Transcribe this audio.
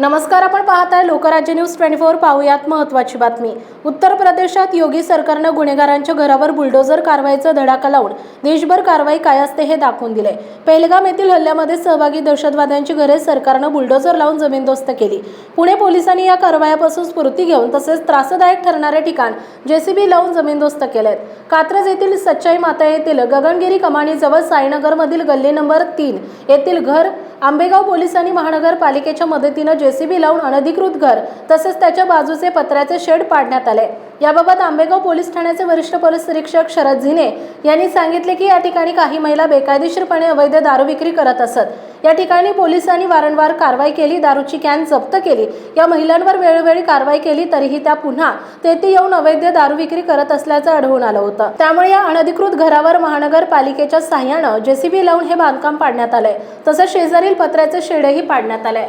नमस्कार आपण पाहत आहे लोकराज्य न्यूज ट्वेंटी फोर पाहूयात महत्त्वाची बातमी. उत्तर प्रदेशात योगी सरकारनं गुन्हेगारांच्या घरावर बुलडोझर कारवाईचा धडाका लावून देशभर कारवाई काय असते हे दाखवून दिले. पेहलगाम येथील हल्ल्यामध्ये सहभागी दहशतवाद्यांची घरे सरकारनं बुलडोझर लावून जमीनदोस्त केली. पुणे पोलिसांनी या कारवायापासून स्फूर्ती घेऊन तसेच त्रासदायक ठरणारे ठिकाण जेसीबी लावून जमीनदोस्त केलेत. कात्रज येथील सच्चाई माता येथील गगनगिरी कमानीजवळ साईनगरमधील गल्ली नंबर तीन येथील घर आंबेगाव पोलिसांनी महानगरपालिकेच्या मदतीनं जेसीबी लावून अनधिकृत घर तसेच त्याच्या बाजूचे पत्र्याचे शेड पाडण्यात आले. याबाबत आंबेगाव पोलीस ठाण्याचे वरिष्ठ पोलीस निरीक्षक शरद झिने यांनी सांगितले की या ठिकाणी काही महिला बेकायदेशीरपणे अवैध दारू विक्री करत असत. या ठिकाणी पोलिसांनी वारंवार कारवाई केली दारूची कॅन जप्त केली. या महिलांवर वेळोवेळी कारवाई केली तरीही त्या पुन्हा तेथे येऊन अवैध दारू विक्री करत असल्याचं आढळून आलं होतं. त्यामुळे या अनधिकृत घरावर महानगरपालिकेच्या सहाय्यानं जेसीबी लावून हे बांधकाम पाडण्यात आलंय. तसंच शेजारील पत्र्याचे शेडही पाडण्यात आलंय.